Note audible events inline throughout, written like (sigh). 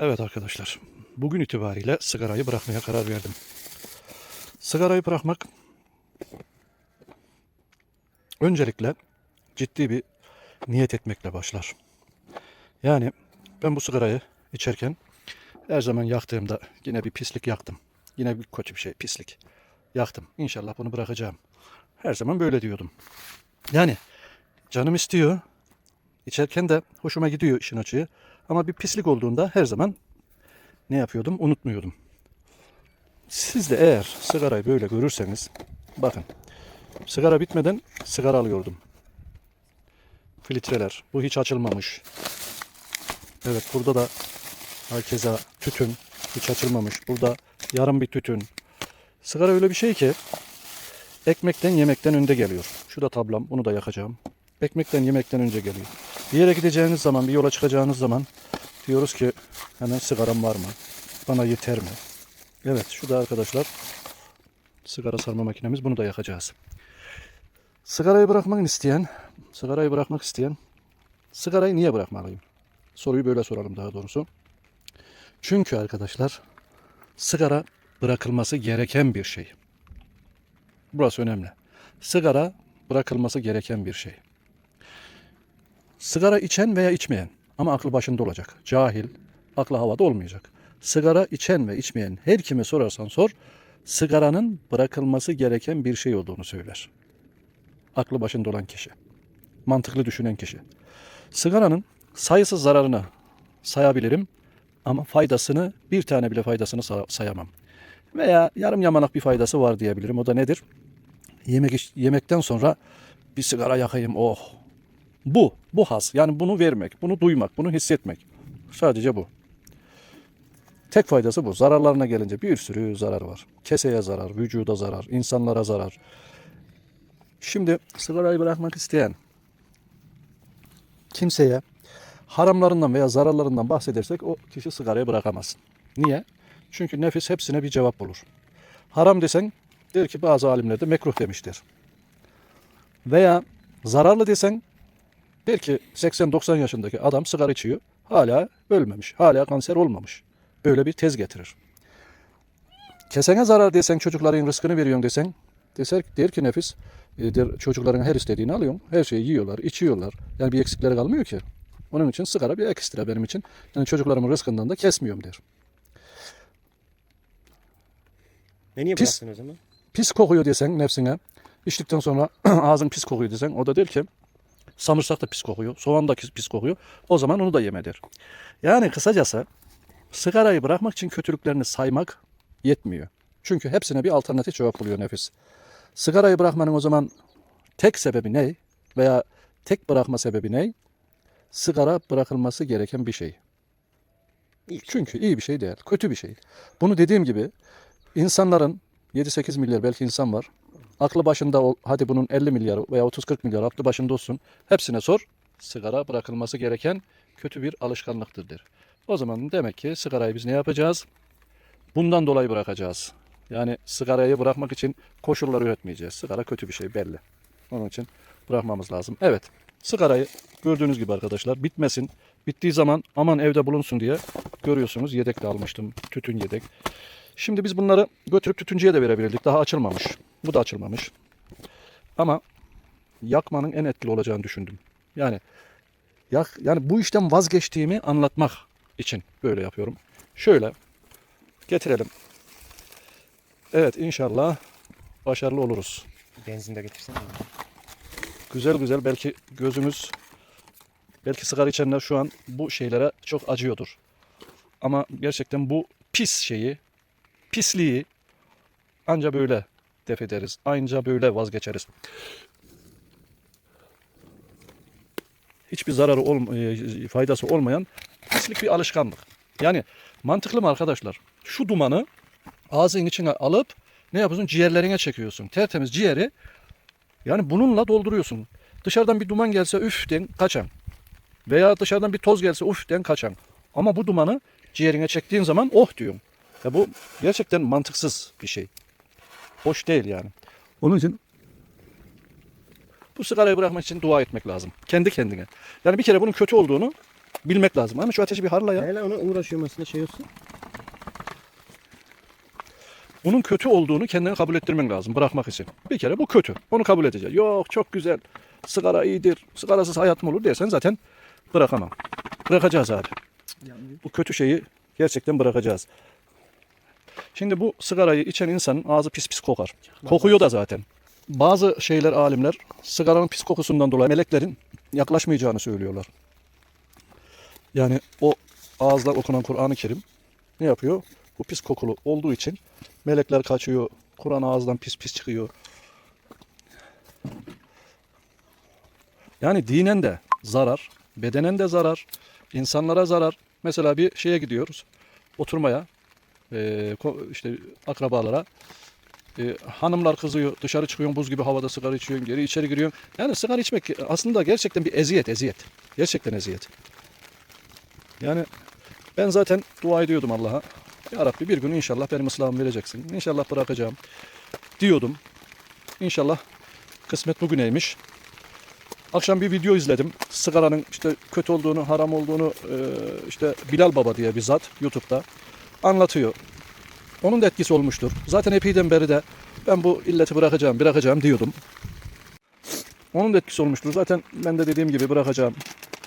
Evet arkadaşlar, bugün itibariyle sigarayı bırakmaya karar verdim. Sigarayı bırakmak öncelikle ciddi bir niyet etmekle başlar. Yani ben bu sigarayı içerken her zaman yaktığımda yine bir pislik yaktım. Yine bir kötü bir şey, pislik yaktım. İnşallah bunu bırakacağım. Her zaman böyle diyordum. Yani canım istiyor, İçerken de hoşuma gidiyor işin açığı. Ama bir pislik olduğunda her zaman ne yapıyordum unutmuyordum. Siz de eğer sigarayı böyle görürseniz bakın sigara bitmeden sigara alıyordum. Filtreler bu hiç açılmamış. Evet burada da herkese tütün hiç açılmamış. Burada yarım bir tütün. Sigara öyle bir şey ki ekmekten yemekten önde geliyor. Şu da tablam bunu da yakacağım. Ekmekten yemekten önce geliyor. Bir yere gideceğiniz zaman, bir yola çıkacağınız zaman diyoruz ki hemen sigaram var mı? Bana yeter mi? Evet, şu da arkadaşlar sigara sarma makinemiz. Bunu da yakacağız. Sigarayı bırakmak isteyen, sigarayı bırakmak isteyen, sigarayı niye bırakmalıyım? Soruyu böyle soralım daha doğrusu. Çünkü arkadaşlar sigara bırakılması gereken bir şey. Burası önemli. Sigara bırakılması gereken bir şey. Sigara içen veya içmeyen ama aklı başında olacak. Cahil, aklı havada olmayacak. Sigara içen ve içmeyen her kime sorarsan sor, sigaranın bırakılması gereken bir şey olduğunu söyler. Aklı başında olan kişi. Mantıklı düşünen kişi. Sigaranın sayısız zararını sayabilirim ama faydasını bir tane bile faydasını sa- sayamam. Veya yarım yamalak bir faydası var diyebilirim. O da nedir? Yemek yemekten sonra bir sigara yakayım. Oh. Bu, bu haz. Yani bunu vermek, bunu duymak, bunu hissetmek. Sadece bu. Tek faydası bu. Zararlarına gelince bir sürü zarar var. Keseye zarar, vücuda zarar, insanlara zarar. Şimdi sigarayı bırakmak isteyen kimseye haramlarından veya zararlarından bahsedersek o kişi sigarayı bırakamaz. Niye? Çünkü nefis hepsine bir cevap bulur. Haram desen der ki bazı alimler de mekruh demiştir. Veya zararlı desen der ki 80-90 yaşındaki adam sigara içiyor. Hala ölmemiş. Hala kanser olmamış. Böyle bir tez getirir. Kesene zarar desen çocukların rızkını veriyorsun desen deser, der ki nefis e, der, çocukların her istediğini alıyorsun. Her şeyi yiyorlar, içiyorlar. Yani bir eksikleri kalmıyor ki. Onun için sigara bir ekstra benim için. Yani çocuklarımın rızkından da kesmiyorum der. Ne niye Pis. bıraktın o zaman? pis kokuyor desen nefsine. İçtikten sonra (clears throat) ağzın pis kokuyor desen o da der ki samırsak da pis kokuyor, soğan da pis kokuyor. O zaman onu da yeme der. Yani kısacası sigarayı bırakmak için kötülüklerini saymak yetmiyor. Çünkü hepsine bir alternatif cevap buluyor nefis. Sigarayı bırakmanın o zaman tek sebebi ne? Veya tek bırakma sebebi ne? Sigara bırakılması gereken bir şey. İyi. Çünkü iyi bir şey değil, kötü bir şey. Bunu dediğim gibi insanların 7-8 milyar belki insan var. Aklı başında ol, hadi bunun 50 milyar veya 30-40 milyar aklı başında olsun. Hepsine sor. Sigara bırakılması gereken kötü bir alışkanlıktır der. O zaman demek ki sigarayı biz ne yapacağız? Bundan dolayı bırakacağız. Yani sigarayı bırakmak için koşullar üretmeyeceğiz. Sigara kötü bir şey belli. Onun için bırakmamız lazım. Evet. Sigarayı gördüğünüz gibi arkadaşlar bitmesin. Bittiği zaman aman evde bulunsun diye görüyorsunuz yedek de almıştım. Tütün yedek. Şimdi biz bunları götürüp tütüncüye de verebilirdik. Daha açılmamış. Bu da açılmamış. Ama yakmanın en etkili olacağını düşündüm. Yani yak yani bu işten vazgeçtiğimi anlatmak için böyle yapıyorum. Şöyle getirelim. Evet inşallah başarılı oluruz. Benzin de getirsen. Güzel güzel belki gözümüz belki sigara içenler şu an bu şeylere çok acıyordur. Ama gerçekten bu pis şeyi, pisliği anca böyle def ederiz. Anca böyle vazgeçeriz. Hiçbir zararı olm e, faydası olmayan pislik bir alışkanlık. Yani mantıklı mı arkadaşlar? Şu dumanı ağzının içine alıp ne yapıyorsun? Ciğerlerine çekiyorsun. Tertemiz ciğeri yani bununla dolduruyorsun. Dışarıdan bir duman gelse üften kaçan. Veya dışarıdan bir toz gelse üften kaçan. Ama bu dumanı ciğerine çektiğin zaman oh diyorum. Ya bu gerçekten mantıksız bir şey. Hoş değil yani. Onun için bu sigarayı bırakmak için dua etmek lazım. Kendi kendine. Yani bir kere bunun kötü olduğunu bilmek lazım. Ama şu ateşi bir harla ya. Hele ona uğraşıyorum aslında şey olsun. Bunun kötü olduğunu kendine kabul ettirmen lazım bırakmak için. Bir kere bu kötü. Onu kabul edeceksin. Yok çok güzel. Sigara iyidir. Sigarasız hayat mı olur dersen zaten bırakamam. Bırakacağız abi. Bu kötü şeyi gerçekten bırakacağız. Şimdi bu sigarayı içen insanın ağzı pis pis kokar. Kokuyor da zaten. Bazı şeyler alimler sigaranın pis kokusundan dolayı meleklerin yaklaşmayacağını söylüyorlar. Yani o ağızdan okunan Kur'an-ı Kerim ne yapıyor? Bu pis kokulu olduğu için melekler kaçıyor. Kur'an ağızdan pis pis çıkıyor. Yani dinen de zarar, bedenen de zarar, insanlara zarar. Mesela bir şeye gidiyoruz, oturmaya, ko- işte akrabalara. Eee, hanımlar kızıyor, dışarı çıkıyorsun buz gibi havada sigara içiyorsun, geri içeri giriyorsun. Yani sigara içmek aslında gerçekten bir eziyet, eziyet. Gerçekten eziyet. Yani ben zaten dua ediyordum Allah'a. Ya Rabbi bir gün inşallah benim ıslahımı vereceksin. İnşallah bırakacağım diyordum. İnşallah kısmet bugüneymiş. Akşam bir video izledim. Sigaranın işte kötü olduğunu, haram olduğunu e, işte Bilal Baba diye bir zat YouTube'da anlatıyor. Onun da etkisi olmuştur. Zaten epeyden beri de ben bu illeti bırakacağım, bırakacağım diyordum. Onun da etkisi olmuştur. Zaten ben de dediğim gibi bırakacağım.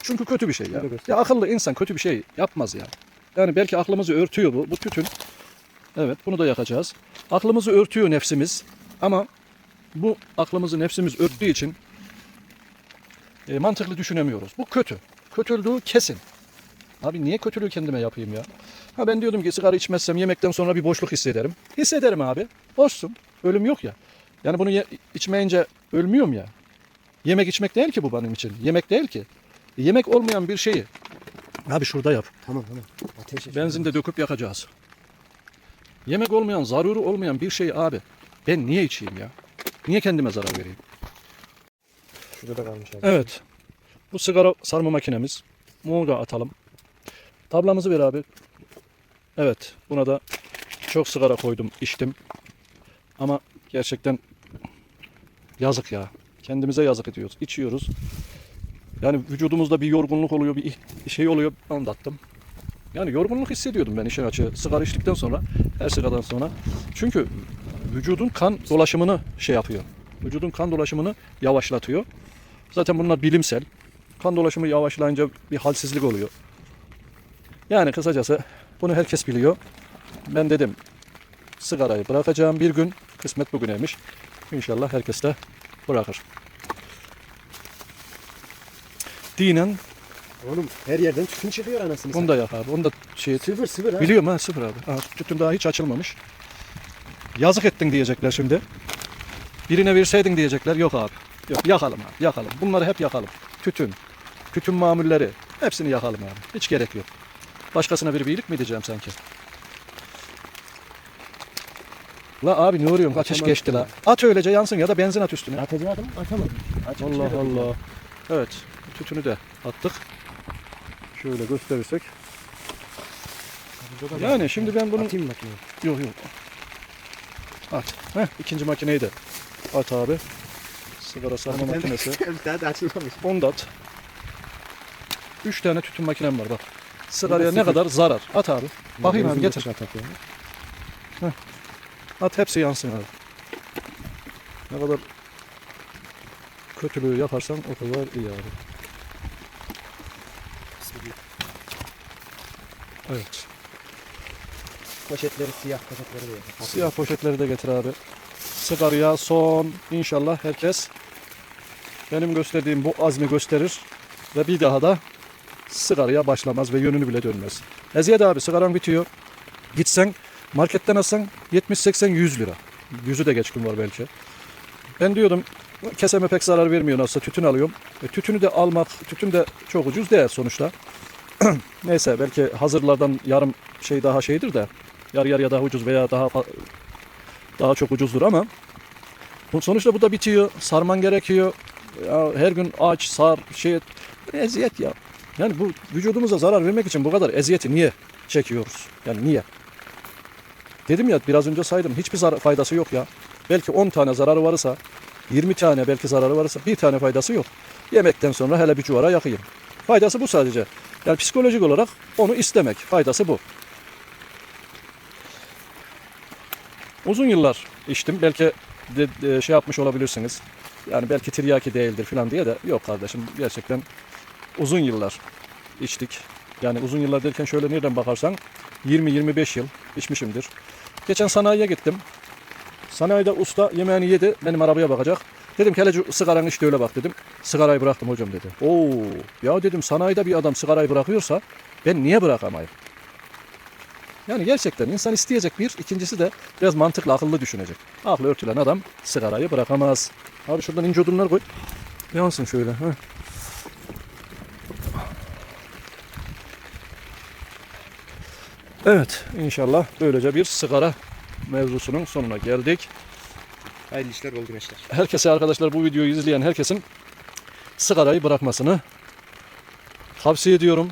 Çünkü kötü bir şey ya. Evet. Ya akıllı insan kötü bir şey yapmaz ya. Yani belki aklımızı örtüyor bu. Bu tütün. Evet bunu da yakacağız. Aklımızı örtüyor nefsimiz. Ama bu aklımızı nefsimiz örttüğü için e, mantıklı düşünemiyoruz. Bu kötü. Kötülüğü kesin. Abi niye kötülüğü kendime yapayım ya? Ha ben diyordum ki sigara içmezsem yemekten sonra bir boşluk hissederim. Hissederim abi. Boşsun. Ölüm yok ya. Yani bunu ye- içmeyince ölmüyorum ya. Yemek içmek değil ki bu benim için. Yemek değil ki. Yemek olmayan bir şeyi. Abi şurada yap. Tamam tamam. Ateş et. Benzinde döküp yakacağız. Yemek olmayan, zaruri olmayan bir şeyi abi ben niye içeyim ya? Niye kendime zarar vereyim? Şurada da kalmış abi. Evet. Bu sigara sarma makinemiz. Da atalım. Tablamızı ver abi. Evet. Buna da çok sigara koydum, içtim. Ama gerçekten yazık ya. Kendimize yazık ediyoruz. İçiyoruz. Yani vücudumuzda bir yorgunluk oluyor, bir şey oluyor. Anlattım. Yani yorgunluk hissediyordum ben işin açığı. Sigara içtikten sonra, her sigaradan sonra. Çünkü vücudun kan dolaşımını şey yapıyor. Vücudun kan dolaşımını yavaşlatıyor. Zaten bunlar bilimsel. Kan dolaşımı yavaşlayınca bir halsizlik oluyor. Yani kısacası bunu herkes biliyor. Ben dedim sigarayı bırakacağım bir gün. Kısmet bugüneymiş. İnşallah herkes de bırakır. Dinen Oğlum her yerden tütün çıkıyor anasını onu da yap abi. Onu da şey et. Sıfır sıfır ha. Biliyorum ha sıfır abi. Ha, tütün daha hiç açılmamış. Yazık ettin diyecekler şimdi. Birine verseydin diyecekler. Yok abi. Yok yakalım abi yakalım. Bunları hep yakalım. Tütün, tütün mamulleri hepsini yakalım abi. Hiç gerek yok. Başkasına bir iyilik mi diyeceğim sanki? La abi ne oluyorum? Ateş geçti la. At öylece yansın ya da benzin at üstüne. Atacaktım atamadım. Açık Allah. Allah. Evet. Tütünü de attık. Şöyle gösterirsek. Yani şimdi ben bunun Atayım makineye. Yok yok. At. Heh, ikinci makineyi de at abi. Sigara sarma makinesi. (laughs) bir da açılmamış. Onu da at. Üç tane tütün makinem var bak. Sigaraya ne kadar zarar. At abi. Bakayım abi getir. atak yani. At hepsi yansın abi. Ne kadar kötülüğü yaparsan o kadar iyi abi. Evet. Poşetleri siyah poşetleri de yapar. Siyah poşetleri de getir abi. Sigaraya son inşallah herkes benim gösterdiğim bu azmi gösterir ve bir daha da sigaraya başlamaz ve yönünü bile dönmez. Eziyet abi sigaran bitiyor. Gitsen marketten alsan 70-80 100 lira. Yüzü de geç gün var belki. Ben diyordum keseme pek zarar vermiyor nasılsa tütün alıyorum. E, tütünü de almak, tütün de çok ucuz değil sonuçta. (clears throat) Neyse belki hazırlardan yarım şey daha şeydir de yarı yarıya daha ucuz veya daha daha çok ucuzdur ama bu sonuçta bu da bitiyor. Sarman gerekiyor. Ya her gün aç, sar, şey et. eziyet ya. Yani bu vücudumuza zarar vermek için bu kadar eziyeti niye çekiyoruz? Yani niye? Dedim ya biraz önce saydım. Hiçbir zarar, faydası yok ya. Belki 10 tane zararı varsa 20 tane belki zararı varsa bir tane faydası yok. Yemekten sonra hele bir çuvara yakayım. Faydası bu sadece. Yani psikolojik olarak onu istemek. Faydası bu. Uzun yıllar içtim. Belki de, de şey yapmış olabilirsiniz. Yani belki tiryaki değildir falan diye de yok kardeşim gerçekten uzun yıllar içtik. Yani uzun yıllar derken şöyle nereden bakarsan 20-25 yıl içmişimdir. Geçen sanayiye gittim. Sanayide usta yemeğini yedi. Benim arabaya bakacak. Dedim ki hele sigaranı işte öyle bak dedim. Sigarayı bıraktım hocam dedi. Oo ya dedim sanayide bir adam sigarayı bırakıyorsa ben niye bırakamayım? Yani gerçekten insan isteyecek bir. ikincisi de biraz mantıklı, akıllı düşünecek. Aklı örtülen adam sigarayı bırakamaz. Abi şuradan ince odunlar koy. Yansın şöyle. Heh. Evet inşallah böylece bir sigara mevzusunun sonuna geldik. Hayırlı işler bol güneşler. Herkese arkadaşlar bu videoyu izleyen herkesin sigarayı bırakmasını tavsiye ediyorum.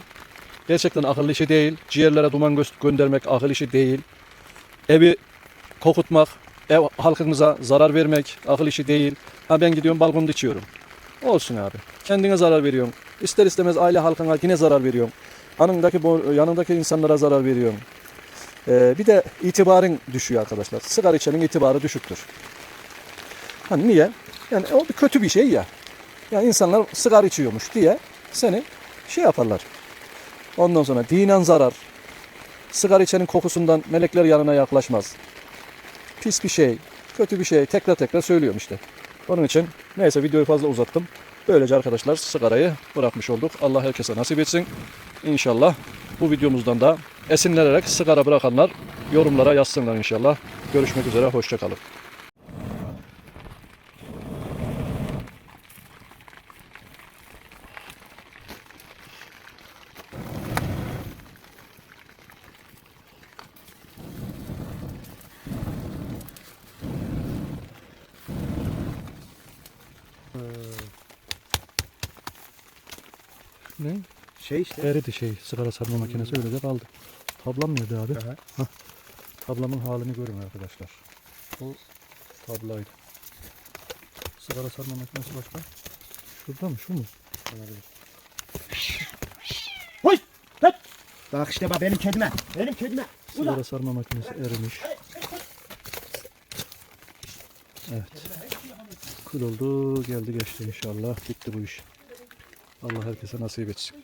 Gerçekten akıllı işi değil. Ciğerlere duman gö- göndermek akıl işi değil. Evi kokutmak, ev halkımıza zarar vermek akıl işi değil. Ha ben gidiyorum balkonda içiyorum. Olsun abi. Kendine zarar veriyorsun. İster istemez aile halkına yine zarar veriyorsun. Yanındaki, bo- yanındaki insanlara zarar veriyorsun. Ee, bir de itibarın düşüyor arkadaşlar. Sigara içenin itibarı düşüktür. Hani niye? Yani o bir kötü bir şey ya. Yani insanlar sigara içiyormuş diye seni şey yaparlar. Ondan sonra dinen zarar. Sigara içenin kokusundan melekler yanına yaklaşmaz. Pis bir şey, kötü bir şey. Tekrar tekrar söylüyorum işte. Onun için neyse videoyu fazla uzattım. Böylece arkadaşlar sigarayı bırakmış olduk. Allah herkese nasip etsin. İnşallah bu videomuzdan da esinlenerek sigara bırakanlar yorumlara yazsınlar inşallah. Görüşmek üzere, hoşçakalın. Ne? Şey işte. Eridi şey sigara sarma makinesi öyle de kaldı. Tablam nerede abi? Aha. Hah. Tablamın halini görün arkadaşlar. Bu tablaydı. Sigara sarma makinesi başka? Şurada mı? Şu mu? Hoy! Lan! Bak işte bak benim kedime. Benim kedime. Sigara sarma makinesi erimiş. Evet. Kul oldu geldi geçti inşallah. Bitti bu iş. Allah herkese nasip etsin.